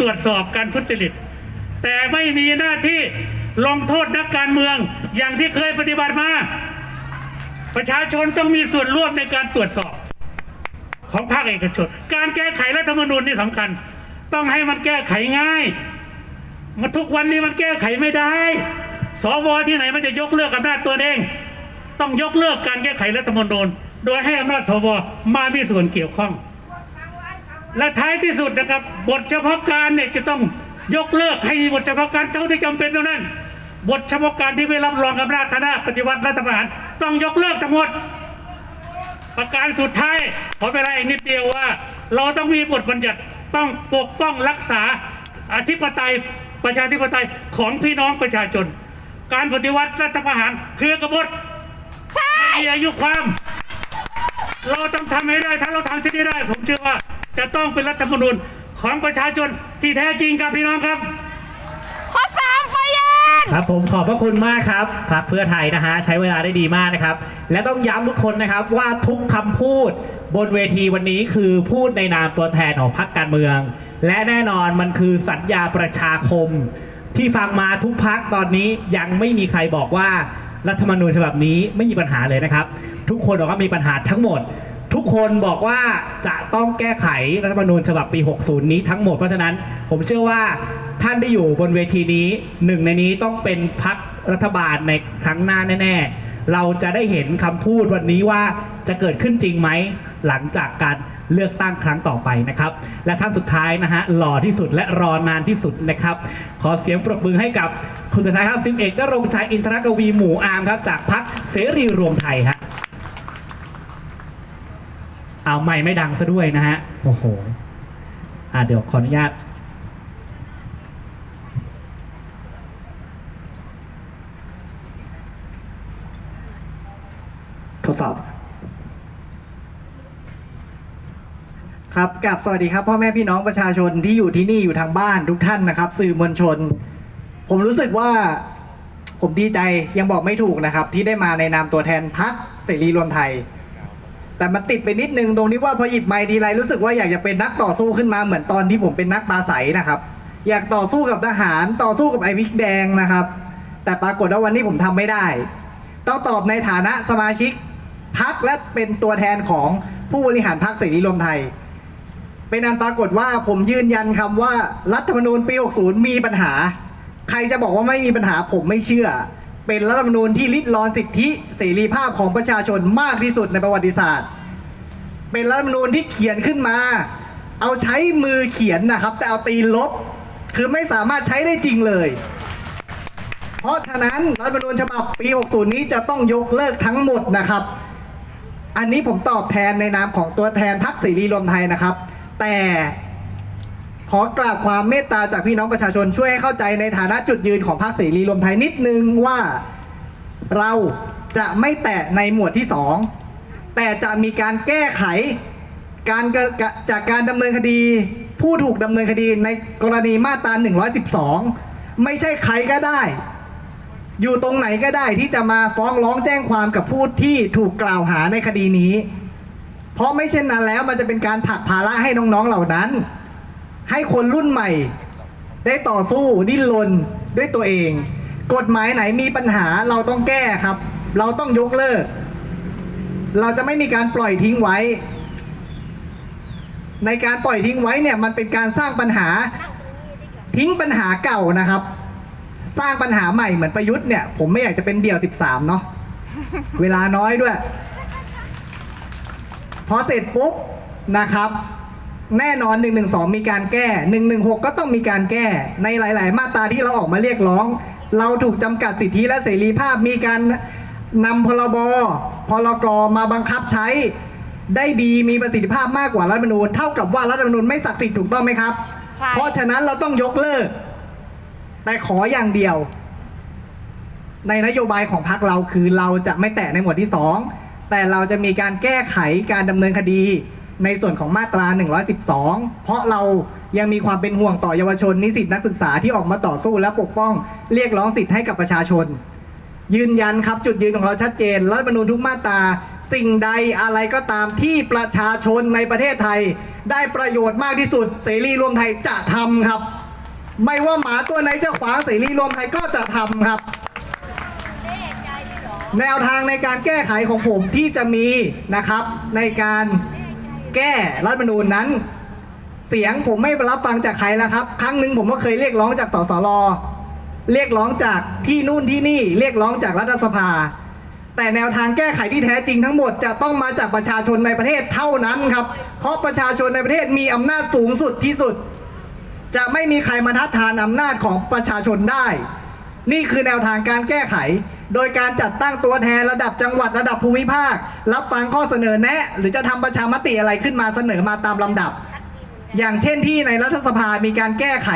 ตรวจสอบการทุจริต แต่ไม่มีหน้าที่ลงโทษนักการเมืองอย่างที่เคยปฏิบัติมา ประชาชนต้องมีส่วนร่วมในการตรวจสอบ ของภาคเอกชน การแก้ไขรัฐธรรมนูญนี่สำคัญ ต้องให้มันแก้ไขง่ายมาทุกวันนี้มันแก้ไขไม่ได้สวที่ไหนมันจะยกเลิกอำนาจตัวเอง ต้องยกเลิกการแก้ไขรัฐธรรมนูญโดยให้อำนาจสวมามีส่วนเกี่ยวข้อง และท้ายที่สุดนะครับ บทเฉพาะการเนี่ยจะต้องยกเลิกให้มีบทเฉพาะการเท่าที่จำเป็นเท่านั้น บทเฉพาะการที่ไม่รับรองอำนาจคณะปฏิวัติรัฐประหารต้องยกเลิกทั้งหมด ประการสุดท้ายขอเวลาอีกนิดเดียวว่า เราต้องมีบทบัญญัติต้องปกป้องรักษาอธิปไตยประชาธิปไตยของพี่น้องประชาชน การปฏิวัติรัฐประหารคือกบฏไม่มีอายุความ เราต้องทำให้ได้ถ้าเราทำเช่นนี้ได้ ผมเชื่อว่า จะต้องเป็นรัฐธรรมนูญของประชาชนที่แท้จริงครับพี่น้องครับ ข้อสามไฟเย็นครับผมขอบพระคุณมากครับพรรคเพื่อไทยนะฮะใช้เวลาได้ดีมากนะครับ และต้องย้ำทุกคนนะครับว่าทุกคำพูดบนเวทีวันนี้คือพูดในนามตัวแทนของพรรคการเมือง และแน่นอนมันคือสัญญาประชาคม ที่ฟังมาทุกพักตอนนี้ยังไม่มีใครบอกว่ารัฐธรรมนูญฉบับนี้ไม่มีปัญหาเลยนะครับ ทุกคนบอกว่ามีปัญหาทั้งหมด ทุกคนบอกว่าจะต้องแก้ไขรัฐธรรมนูญฉบับปี 60 นี้ทั้งหมดเพราะฉะนั้นผมเชื่อว่าท่านได้อยู่บนเวทีนี้หนึ่งในนี้ต้องเป็นพักรัฐบาลในครั้งหน้าแน่ ๆ เราจะได้เห็นคำพูดวันนี้ว่าจะเกิดขึ้นจริงไหมหลังจากการเลือกตั้งครั้งต่อไปนะครับ และท่านสุดท้ายนะฮะหล่อที่สุดและรอนานที่สุดนะครับ ขอเสียงปรบมือให้กับคุณสุดท้ายครับซิมเอกนรงชัยอินทรกวีหมู่อาร์มครับจากพักเสรีรวมไทยฮะ เอาไม่ไม่ดังซะด้วยนะฮะ โอ้โห อ่าเดี๋ยวขออนุญาต ทดสอบ ครับกับสวัสดีครับ พ่อแม่พี่น้องประชาชนที่อยู่ที่นี่อยู่ทางบ้านทุกท่านนะครับ สื่อมวลชน ผมรู้สึกว่าผมดีใจยังบอกไม่ถูกนะครับ ที่ได้มาในนามตัวแทนพักเสรีรวมไทย แต่มันติดไปนิดนึงตรงที่ว่าพอหยิบไมค์ทีไรรู้สึกว่าอยากจะเป็นนักต่อสู้ขึ้นมาเหมือนตอนที่ผมเป็นนักปราศัยนะครับ อยากต่อสู้กับทหารต่อสู้กับไอ้วิกแดงนะครับ แต่ปรากฏว่าวันนี้ผมทำไม่ได้ ต้องตอบในฐานะสมาชิกพักและเป็นตัวแทนของผู้บริหารพักเสรีรวมไทย เป็นอันปรากฏว่าผมยืนยันคำว่ารัฐธรรมนูญปี 60 มีปัญหา ใครจะบอกว่าไม่มีปัญหาผมไม่เชื่อ เป็นรัฐธรรมนูญที่ลิดรอนสิทธิเสรีภาพของประชาชนมากที่สุดในประวัติศาสตร์ เป็นรัฐธรรมนูญที่เขียนขึ้นมา เอาใช้มือเขียนนะครับ แต่เอาตีนลบ คือไม่สามารถใช้ได้จริงเลย เพราะฉะนั้นรัฐธรรมนูญฉบับปี 60 นี้จะต้องยกเลิกทั้งหมดนะครับ อันนี้ผมตอบแทนในนามของตัวแทนพรรคเสรีรวมไทยนะครับ แต่ ขอกราบความเมตตาจากพี่น้องประชาชนช่วยให้เข้าใจในฐานะจุดยืนของพรรคเสรีรวมไทยนิดนึงว่าเราจะไม่แตะในหมวดที่ 2 แต่จะมีการแก้ไขการจากการดำเนินคดี ผู้ถูกดำเนินคดีในกรณีมาตรา 112 ไม่ใช่ใครก็ได้ อยู่ตรงไหนก็ได้ที่จะมาฟ้องร้องแจ้งความกับผู้ที่ถูกกล่าวหาในคดีนี้ เพราะไม่เช่นนั้นแล้วมันจะเป็นการผลักภาระให้น้องๆเหล่านั้น ให้คนรุ่นใหม่ ได้ต่อสู้ดิ้นรนด้วยตัวเอง กฎหมายไหนมีปัญหาเราต้องแก้ครับ เราต้องยกเลิก เราจะไม่มีการปล่อยทิ้งไว้ ในการปล่อยทิ้งไว้เนี่ยมันเป็นการสร้างปัญหาทิ้งปัญหาเก่านะครับ สร้างปัญหาใหม่เหมือนประยุทธ์เนี่ยผมไม่อยากจะเป็นเดี่ยว 13 เนาะเวลาน้อยด้วย พอเสร็จปุ๊บนะครับ แน่นอน 112 มีการแก้ 116 ก็ต้องมีการแก้ ในหลาย ๆ มาตราที่เราออกมาเรียกร้อง เราถูกจำกัดสิทธิและเสรีภาพมีการนำพรบพรกมาบังคับใช้ได้ดีมีประสิทธิภาพมากกว่ารัฐธรรมนูญเท่ากับว่ารัฐธรรมนูญไม่ศักดิ์สิทธิ์ถูกต้องไหมครับ ใช่ เพราะฉะนั้นเราต้องยกเลิก แต่ขออย่างเดียว ในนโยบายของพรรคเราคือเราจะไม่แตะในหมวดที่ 2 แต่เราจะมีการแก้ไขการดำเนินคดี ในส่วนของมาตรา 112 เพราะเรายังมีความเป็นห่วงต่อเยาวชนนิสิตนักศึกษาที่ออกมาต่อสู้และปกป้อง เรียกร้องสิทธิ์ให้กับประชาชน ยืนยันครับจุดยืนของเราชัดเจนรัฐธรรมนูญทุกมาตรา สิ่งใดอะไรก็ตามที่ประชาชนในประเทศไทย ได้ประโยชน์มากที่สุด เสรีรวมไทยจะทำครับ ไม่ว่าหมาตัวไหนจะขวางเสรีรวมไทยก็จะทำครับแนวทางในการแก้ไขของผมที่จะมีนะครับในการ แก้รัฐธรรมนูญนั้น เสียงผมไม่รับฟังจากใครแล้วครับ ครั้งหนึ่งผมก็เคยเรียกร้องจากสสรเรียกร้องจากที่นู่นที่นี่เรียกร้องจากรัฐสภา แต่แนวทางแก้ไขที่แท้จริงทั้งหมดจะต้องมาจากประชาชนในประเทศเท่านั้นครับ เพราะประชาชนในประเทศมีอำนาจสูงสุดที่สุด จะไม่มีใครมาทัดทานอำนาจของประชาชนได้ นี่คือแนวทางการแก้ไข โดยการจัดตั้งตัวแทนระดับจังหวัดระดับภูมิภาค รับฟังข้อเสนอแนะ หรือจะทำประชามติอะไรขึ้นมาเสนอมาตามลำดับ อย่างเช่นที่ในรัฐสภามีการแก้ไข